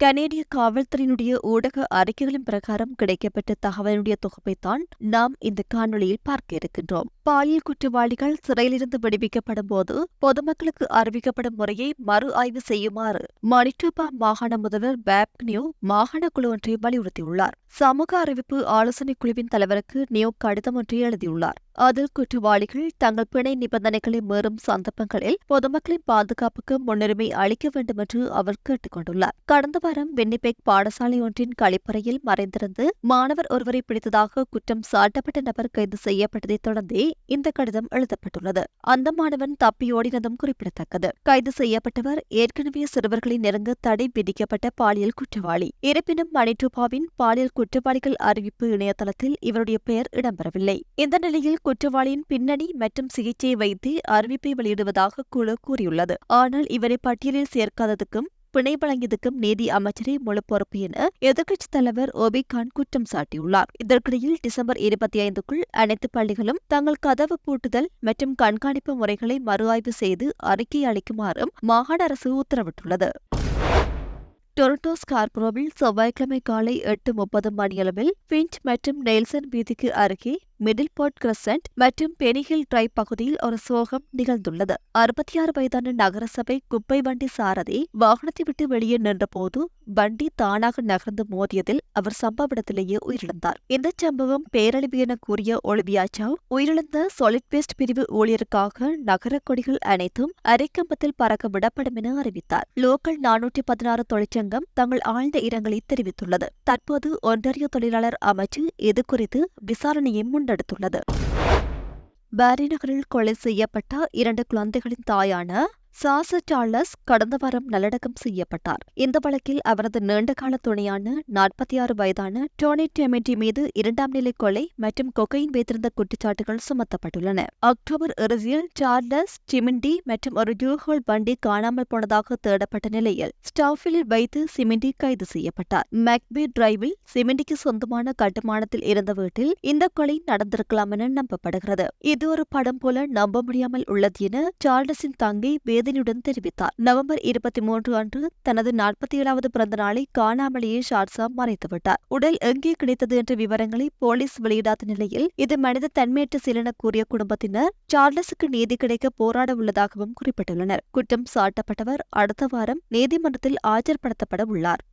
கனேடிய காவல்துறையினுடைய ஊடக அறிக்கைகளின் பிரகாரம் கிடைக்கப்பட்ட தகவலுடைய தொகுப்பைத்தான் நாம் இந்த காணொலியில் பார்க்க இருக்கின்றோம். பாலியல் குற்றவாளிகள் சிறையிலிருந்து விடுவிக்கப்படும் போது பொதுமக்களுக்கு அறிவிக்கப்படும் முறையை மறு ஆய்வு செய்யுமாறு மணிட்டோபா மாகாண முதல்வர் பேப் நியூ மாகாண குழு ஒன்றை வலியுறுத்தியுள்ளார். சமூக அறிவிப்பு ஆலோசனைக் குழுவின் தலைவருக்கு நியோ கடிதம் ஒன்றை எழுதியுள்ளார். அதில் குற்றவாளிகள் தங்கள் பிணை நிபந்தனைகளை மீறும் சந்தர்ப்பங்களில் பொதுமக்களின் பாதுகாப்புக்கு முன்னுரிமை அளிக்க வேண்டும் என்று அவர் கேட்டுக் கொண்டுள்ளார். கடந்த வாரம் வின்னிபெக் பாடசாலை ஒன்றின் கழிப்பறையில் மறைந்திருந்து மாணவர் ஒருவரை பிடித்ததாக குற்றம் சாட்டப்பட்ட நபர் கைது செய்யப்பட்டதைத் தொடர்ந்தே இந்த கடிதம் எழுதப்பட்டுள்ளது. அந்த மாணவன் தப்பியோடினதும் குறிப்பிடத்தக்கது. கைது செய்யப்பட்டவர் ஏற்கனவே சிறுவர்களை நெருங்க தடை விதிக்கப்பட்ட பாலியல் குற்றவாளி. இருப்பினும் மணிட்டூபாவின் பாலியல் குற்றவாளிகள் அறிவிப்பு இணையதளத்தில் இவருடைய பெயர் இடம்பெறவில்லை. இந்த நிலையில் குற்றவாளியின் பின்னணி மற்றும் சிகிச்சையை வைத்து அறிவிப்பை வெளியிடுவதாக குழு கூறியுள்ளது. ஆனால் இவரை பட்டியலில் சேர்க்காததுக்கும் பிணை வழங்கியதுக்கும் நீதி அமைச்சரே முழு பொறுப்பு என எதிர்க்கட்சித் தலைவர் ஓபி கான் குற்றம் சாட்டியுள்ளார். இதற்கிடையில் டிசம்பர் இருபத்தி ஐந்துக்குள் அனைத்து பள்ளிகளும் தங்கள் கதவு பூட்டுதல் மற்றும் கண்காணிப்பு முறைகளை மறு ஆய்வு செய்து அறிக்கை அளிக்குமாறும் மாகாண அரசு உத்தரவிட்டுள்ளது. டொரண்டோ ஸ்கார்பரோவில் செவ்வாய்க்கிழமை காலை எட்டு முப்பது மணியளவில் பிஞ்ச் மற்றும் நெல்சன் வீதிக்கு அருகே மிடில் போர்ட் கிரசன்ட் மற்றும் பெனிஹில் டிரைவ் பகுதியில் ஒரு சோகம் நிகழ்ந்துள்ளது. அறுபத்தி ஆறு வயதான நகரசபை குப்பை வண்டி சாரதி வாகனத்தை விட்டு வெளியே நின்றபோது வண்டி தானாக நகர்ந்து மோதியதில் அவர் சம்பவ இடத்திலேயே உயிரிழந்தார். இந்த சம்பவம் பேரழிவு என கூறிய ஒலிவியா சாவ் உயிரிழந்த சாலிட் வேஸ்ட் பிரிவு ஊழியருக்காக நகர கொடிகள் அனைத்தும் அரைக்கம்பத்தில் பறக்க விடப்படும் என அறிவித்தார். லோக்கல் நானூற்றி பதினாறு சங்கம் தங்கள் ஆழ்ந்த இரங்கலை தெரிவித்துள்ளது. தற்போது ஒன்றரிய தொழிலாளர் அமைச்சு இது குறித்து விசாரணையை முன்னெடுத்துள்ளது. பாரி நகரில் கொலை செய்யப்பட்ட இரண்டு குழந்தைகளின் தாயான சாச சார்லஸ் கடந்த வாரம் நல்லடக்கம் செய்யப்பட்டார். இந்த வழக்கில் அவரது நீண்டகால துணையான நாற்பத்தி ஆறு வயதான டோனி டெமெட்டி மீது இரண்டாம் நிலை கொலை மற்றும் கொகையின் வைத்திருந்த குற்றச்சாட்டுகள் சுமத்தப்பட்டுள்ளன. அக்டோபர் இறுதியில் சார்லஸ் சிமிண்டி மற்றும் ஒரு யூஹோல் வண்டி காணாமல் போனதாக தேடப்பட்ட நிலையில் ஸ்டாஃபிலில் வைத்து சிமிண்டி கைது செய்யப்பட்டார். மேக்பே டிரைவில் சிமிண்டிக்கு சொந்தமான கட்டுமானத்தில் இருந்த வீட்டில் இந்த கொலை நடந்திருக்கலாம் என நம்பப்படுகிறது. இது ஒரு படம் போல நம்ப முடியாமல் உள்ளது என சார்லஸின் தங்கை வேதனையுடன் தெரிவித்தார். நவம்பர் இருபத்தி மூன்று அன்று தனது நாற்பத்தி ஏழாவது பிறந்த நாளை காணாமலேயே ஷார்ட்ஸா மறைத்துவிட்டார் உடல் எங்கே கிடைத்தது என்ற விவரங்களை போலீஸ் வெளியிடாத நிலையில் இது மனித தன்மையற்ற செயல் என கூறிய குடும்பத்தினர் சார்லஸுக்கு நீதி கிடைக்க போராட உள்ளதாகவும் குறிப்பிட்டுள்ளனர். குற்றம் சாட்டப்பட்டவர் அடுத்த வாரம் நீதிமன்றத்தில் ஆஜர்படுத்தப்பட உள்ளார்.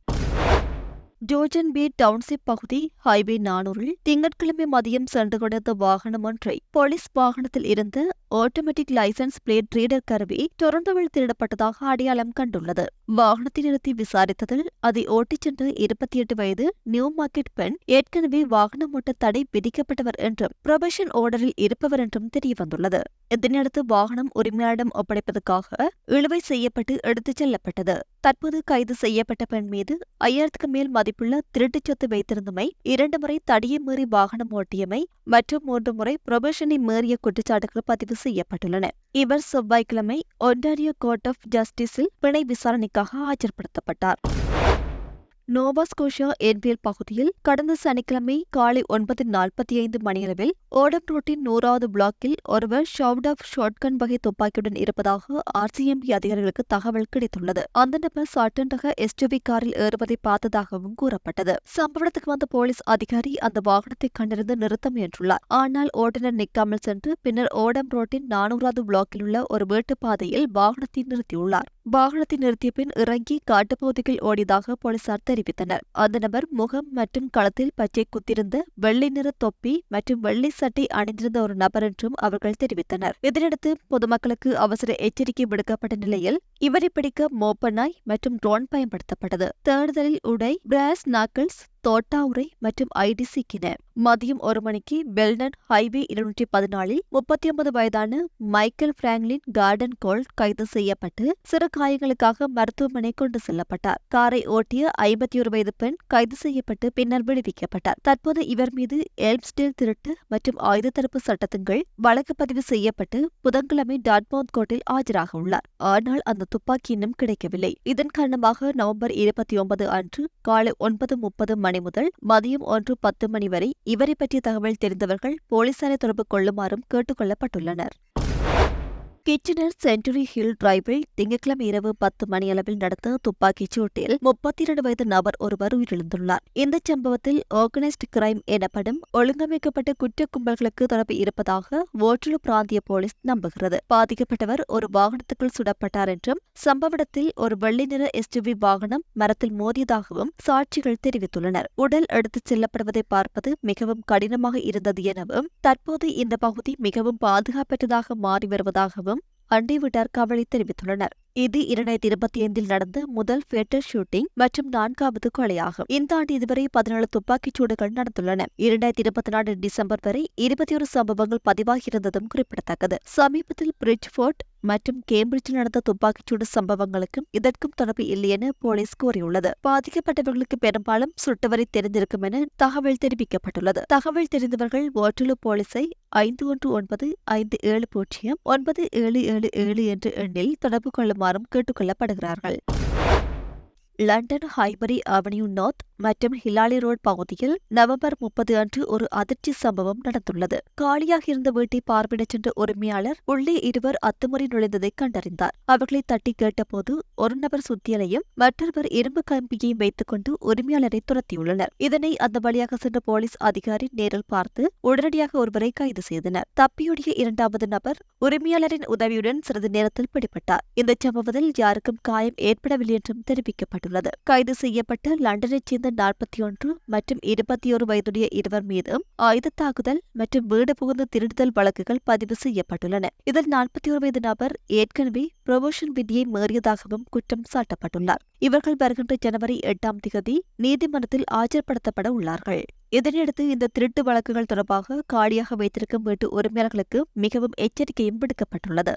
ஜோர்ஜன் பி டவுன்ஷிப் பகுதி ஹைவே நானூறில் திங்கட்கிழமை மதியம் சென்று கொண்டிருந்த வாகனம் ஒன்றை போலீஸ் வாகனத்தில் இருந்து ஆட்டோமேட்டிக் லைசன்ஸ் பிளேட் ரீடர் கருவி டொரண்டோவில் திருடப்பட்டதாக அடையாளம் கண்டுள்ளது. வாகனத்தை நிறுத்தி விசாரித்ததில் அதை ஓட்டிச் சென்ற இருபத்தி எட்டு வயது நியூ மார்க்கெட் பெண் ஏற்கனவே வாகனம் ஓட்ட தடை விதிக்கப்பட்டவர் என்றும் ப்ரொபஷன் ஓர்டரில் இருப்பவர் என்றும் தெரியவந்துள்ளது. இதனையடுத்து வாகனம் உரிமையாளரிடம் ஒப்படைப்பதற்காக இழுவை செய்யப்பட்டு எடுத்துச் செல்லப்பட்டது. தற்போது கைது செய்யப்பட்ட பெண் மீது ஐயாயிரத்துக்கு மேல் மதிப்புள்ள திருட்டுச் சொத்து வைத்திருந்தமை இரண்டு முறை தடியை மீறி வாகனம் ஓட்டியமை மற்றும் மூன்று முறை புரொபேஷனை மீறிய குற்றச்சாட்டுகள் பதிவு செய்யப்பட்டுள்ளன. இவர் செவ்வாய்க்கிழமை ஒன்டாரியோ கோர்ட் ஆஃப் ஜஸ்டிஸில் பிணை விசாரணைக்காக ஆஜர்படுத்தப்பட்டார். நோபாஸ்கோஷியா என்பியல் பகுதியில் கடந்த சனிக்கிழமை காலை ஒன்பது நாற்பத்தி ஐந்து மணியளவில் ஓடம் ரோட்டின் நூறாவது பிளாக்கில் ஒருவர் ஷவுட் ஆஃப் ஷாட்கன் வகை துப்பாக்கியுடன் இருப்பதாக ஆர்சிஎம்பி அதிகாரிகளுக்கு தகவல் கிடைத்துள்ளது. அந்த நபர் சாட்டண்டக எஸ்டிவி எஸ்டுவி காரில் ஏறுவதை பார்த்ததாகவும் கூறப்பட்டது. சம்பவத்துக்கு வந்த போலீஸ் அதிகாரி அந்த வாகனத்தை கண்டிருந்து நிறுத்த முயன்றுள்ளார். ஆனால் ஓட்டுநர் நிற்காமல் சென்று பின்னர் ஓடம் ரோட்டின் நானூறாவது பிளாக்கில் உள்ள ஒரு வீட்டுப்பாதையில் வாகனத்தை நிறுத்தியுள்ளார். வாகனத்தை நிறுத்திய பின் இறங்கி காட்டுப்பகுதியில் ஓடியதாக போலீசார் தெரிவித்தனர். அந்த நபர் முகம் மற்றும் களத்தில் பச்சை குத்திருந்த வெள்ளை நிற தொப்பி மற்றும் வெள்ளை சட்டை அணிந்திருந்த ஒரு நபர் என்றும் அவர்கள் தெரிவித்தனர். இதனையடுத்து பொதுமக்களுக்கு அவசர எச்சரிக்கை விடுக்கப்பட்ட நிலையில் இவரை பிடிக்க மோப்ப நாய் மற்றும் ட்ரோன் பயன்படுத்தப்பட்டது. தேடுதலில் உடை பிராஸ் நாக்கிள்ஸ் தோட்டாவுரை மற்றும் மற்றும் ஐடிசிக்கின. மதியம் ஒரு மணிக்கு பெல்டன் ஹைவே இருநூற்றி பதினாலில் முப்பத்தி ஒன்பது வயதான மைக்கேல் பிராங்க்லின் கார்டன் கோல் கைது செய்யப்பட்டு சிறு காயங்களுக்காக மருத்துவமனை கொண்டு செல்லப்பட்டார். காரை ஓட்டிய ஐம்பத்தி ஒரு வயது பெண் கைது செய்யப்பட்டு பின்னர் விடுவிக்கப்பட்டார். தற்போது இவர் மீது எல்ம்ஸ்டேல் திருட்டு மற்றும் ஆயுத தடுப்பு சட்டத்தின் வழக்கு பதிவு செய்யப்பட்டு புதன்கிழமை டாட்மவுத் கோர்ட்டில் ஆஜராக உள்ளார். ஆனால் அந்த துப்பாக்கி இன்னும் கிடைக்கவில்லை. இதன் காரணமாக நவம்பர் இருபத்தி ஒன்பது அன்று காலை ஒன்பது முப்பது மணி முதல் மதியம் ஒன்று பத்து மணி வரை இவரை பற்றிய தகவல் தெரிந்தவர்கள் போலீசாரை தொடர்பு கொள்ளுமாறும் கேட்டுக் கொள்ளப்பட்டுள்ளனர். கிச்சனர் சென்ச்சுரி ஹில் டிரைவில் திங்கட்கிழமை இரவு பத்து மணியளவில் நடந்த துப்பாக்கிச் சூட்டில் முப்பத்தி இரண்டு வயது நபர் ஒருவர் உயிரிழந்துள்ளார். இந்த சம்பவத்தில் ஆர்கனைஸ்ட் கிரைம் எனப்படும் ஒழுங்கமைக்கப்பட்ட குற்ற கும்பல்களுக்கு தொடர்பு இருப்பதாக ஓட்டுலு பிராந்திய போலீஸ் நம்புகிறது. பாதிக்கப்பட்டவர் ஒரு வாகனத்துக்குள் சுடப்பட்டார் என்றும் சம்பவ இடத்தில் ஒரு வெள்ளி நிற எஸ்யூவி வாகனம் மரத்தில் மோதியதாகவும் சாட்சிகள் தெரிவித்துள்ளனர். உடல் எடுத்துச் செல்லப்படுவதை பார்ப்பது மிகவும் கடினமாக இருந்தது எனவும் தற்போது இந்த பகுதி மிகவும் பாதுகாப்பற்றதாக மாறி வருவதாகவும் அண்டிவிட்டார் கவலை தெரிவித்துள்ளனர். இது இரண்டாயிரத்தி இருபத்தி ஐந்தில் நடந்த முதல் ஃபேட்டர் ஷூட்டிங் மற்றும் நான்காவது கொலையாகும். இந்த ஆண்டு இதுவரை பதினேழு துப்பாக்கிச் சூடுகள் நடந்துள்ளன. இரண்டாயிரத்தி இருபத்தி நான்கு டிசம்பர் வரை இருபத்தி ஒரு சம்பவங்கள் பதிவாகியிருந்ததும் குறிப்பிடத்தக்கது. சமீபத்தில் பிரிட்ஜ்ஃபோர்ட் மற்றும் கேம்பிரிட்ஜில் நடந்த துப்பாக்கிச்சூடு சம்பவங்களுக்கும் இதற்கும் தொடர்பு இல்லையென போலீஸ் கூறியுள்ளது. பாதிக்கப்பட்டவர்களுக்கு பெரும்பாலும் சுட்டவரை தெரிந்திருக்கும் என தகவல் தெரிவிக்கப்பட்டுள்ளது. தகவல் தெரிந்தவர்கள் ஓட்டலு போலீஸை ஐந்து ஒன்று ஒன்பது ஐந்து ஏழு பூஜ்ஜியம் ஒன்பது ஏழு ஏழு ஏழு என்ற எண்ணில் தொடர்பு கொள்ளுமாறும் கேட்டுக்கொள்ளப்படுகிறார்கள் லண்டன் ஹைபரி அவென்யூ நார்த் மற்றும் ஹிலாலி ரோட் பகுதியில் நவம்பர் முப்பது அன்று ஒரு அதிர்ச்சி சம்பவம் நடந்துள்ளது. காலியாக இருந்த வீட்டை பார்வையிடச் சென்ற உரிமையாளர் உள்ளே இருவர் அத்துமுறை நுழைந்ததை கண்டறிந்தார். அவர்களை தட்டி கேட்டபோது ஒரு நபர் சுத்தியலையும் மற்றொருவர் இரும்பு கம்பியையும் வைத்துக் கொண்டு உரிமையாளரை துரத்தியுள்ளனர். இதனை அந்த வழியாக சென்ற போலீஸ் அதிகாரி நேரில் பார்த்து உடனடியாக ஒருவரை கைது செய்தனர். தப்பியுடைய இரண்டாவது நபர் உரிமையாளரின் உதவியுடன் சிறிது நேரத்தில் பிடிபட்டார். இந்த சம்பவத்தில் யாருக்கும் காயம் ஏற்படவில்லை என்றும் செய்துள்ளது கைது செய்யப்பட்ட லண்டனைச் சேர்ந்த நாற்பத்தி ஒன்று மற்றும் இருபத்தி ஒரு வயதுடைய இருவர் மீதும் ஆயுத தாக்குதல் மற்றும் வீடு புகுந்து திருடுதல் வழக்குகள் பதிவு செய்யப்பட்டுள்ளன. இதில் நாற்பத்தி ஒரு வயது நபர் ஏற்கனவே ப்ரொமோஷன் விதியை மீறியதாகவும் குற்றம் சாட்டப்பட்டுள்ளார். இவர்கள் வருகின்ற ஜனவரி எட்டாம் திகதி நீதிமன்றத்தில் ஆஜர்படுத்தப்பட உள்ளார்கள். இதனையடுத்து இந்த திருட்டு வழக்குகள் தொடர்பாக காலியாக வைத்திருக்கும் வீட்டு உரிமையாளர்களுக்கு மிகவும் எச்சரிக்கையும் விடுக்கப்பட்டுள்ளது.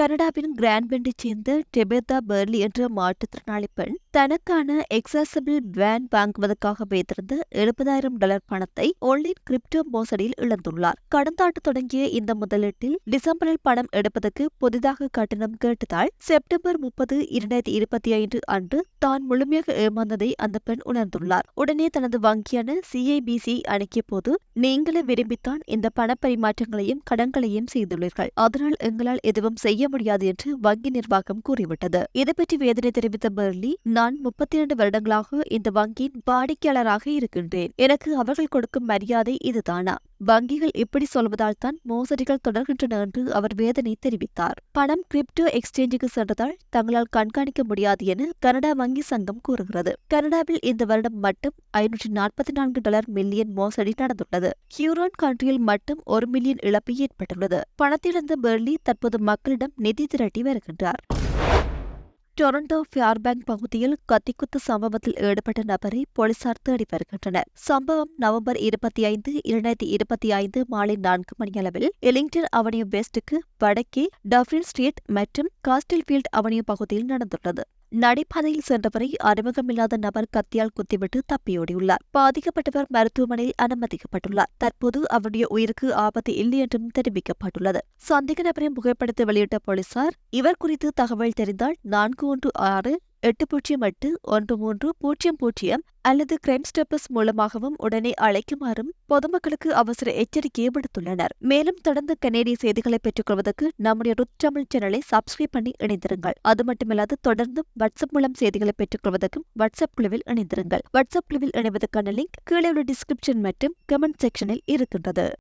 கனடாவின் கிராண்ட்பெண்டைச் சேர்ந்த டெபேதா பெர்லி என்ற மாற்றுத்திறனாளி பெண் தனக்கான எக்ஸாசபிள் வேன் வாங்குவதற்காக வைத்திருந்த எழுபதாயிரம் டாலர் பணத்தை ஆன்லைன் கிரிப்டோ மோசடியில் இழந்துள்ளார். கடந்த ஆண்டு தொடங்கிய இந்த முதலீட்டில் டிசம்பரில் பணம் எடுப்பதற்கு புதிதாக கட்டணம் கேட்டதால் செப்டம்பர் முப்பது இரண்டாயிரத்தி இருபத்தி ஐந்து அன்று தான் முழுமையாக ஏமாந்ததை அந்த பெண் உணர்ந்துள்ளார். உடனே தனது வங்கியான சிஐபிசி அணுகிய போது நீங்களே விரும்பித்தான் இந்த பணப்பரிமாற்றங்களையும் கடன்களையும் செய்துள்ளீர்கள். அதனால் எங்களால் எதுவும் செய்ய முடியாது என்று வங்கி நிர்வாகம் கூறிவிட்டது. இதுபற்றி வேதனை தெரிவித்த பெர்லி நான் முப்பத்தி இரண்டு வருடங்களாக இந்த வங்கியின் வாடிக்கையாளராக இருக்கின்றேன். எனக்கு அவர்கள் கொடுக்கும் மரியாதை இதுதானா? வங்கிகள் இப்படி சொல்வதால் தான் மோசடிகள் தொடர்கின்றன என்று அவர் வேதனை தெரிவித்தார். பணம் கிரிப்டோ எக்ஸ்சேஞ்சுக்கு சென்றதால் தங்களால் கண்காணிக்க முடியாது என கனடா வங்கி சங்கம் கூறுகிறது. கனடாவில் இந்த வருடம் மட்டும் ஐநூற்றி நாற்பத்தி நான்கு டாலர் மில்லியன் மோசடி நடந்துள்ளது. ஹியூரான் கண்ட்ரியில் மட்டும் ஒரு மில்லியன் இழப்பு ஏற்பட்டுள்ளது. பணத்திலிருந்து பெர்லி தற்போது மக்களிடம் நிதி திரட்டி வருகின்றார். டொரண்டோ ஃபியார்பேங்க் பகுதியில் கத்திக்குத்து சம்பவத்தில் ஈடுபட்ட நபரை போலீசார் தேடி வருகின்றனர். சம்பவம் நவம்பர் இருபத்தி ஐந்து இரண்டாயிரத்தி இருபத்தி ஐந்து மாலை நான்கு மணியளவில் எலிங்டன் அவனியூ வெஸ்டுக்கு வடக்கே டஃபின் ஸ்ட்ரீட் மற்றும் காஸ்டில்ஃபீல்ட் அவனியூ பகுதியில் நடந்துள்ளது. நடைபாதையில் சென்றவரை அறிமுகமில்லாத நபர் கத்தியால் குத்திவிட்டு தப்பியோடியுள்ளார். பாதிக்கப்பட்டவர் மருத்துவமனையில் அனுமதிக்கப்பட்டுள்ளார். தற்போது அவருடைய உயிருக்கு ஆபத்து இல்லை என்றும் தெரிவிக்கப்பட்டுள்ளது. சந்தேக நபரின் புகைப்படத்தை வெளியிட்ட போலீசார் இவர் குறித்து தகவல் தெரிந்தால் நான்கு ஒன்று ஆறு எட்டு பூஜ்ஜியம் எட்டு ஒன்று மூன்று பூஜ்ஜியம் பூஜ்ஜியம் அல்லது கிரைம் ஸ்டெப்பர்ஸ் மூலமாகவும் உடனே அழைக்குமாறும் பொதுமக்களுக்கு அவசர எச்சரிக்கையை விடுத்துள்ளனர். மேலும் தொடர்ந்து கனேடிய செய்திகளை பெற்றுக்கொள்வதற்கு நம்முடைய ருத் தமிழ் சேனலை சப்ஸ்கிரைப் பண்ணி இணைந்திருங்கள். அது மட்டுமில்லாது தொடர்ந்து வாட்ஸ்அப் மூலம் செய்திகளை பெற்றுக்கொள்வதற்கும் வாட்ஸ்அப் குழுவில் இணைந்திருங்கள். வாட்ஸ்அப் குழுவில் இணைவதற்கான லிங்க் கீழே உள்ள டிஸ்கிரிப்ஷன் மற்றும் கமெண்ட் செக்ஷனில் இருக்கின்றது.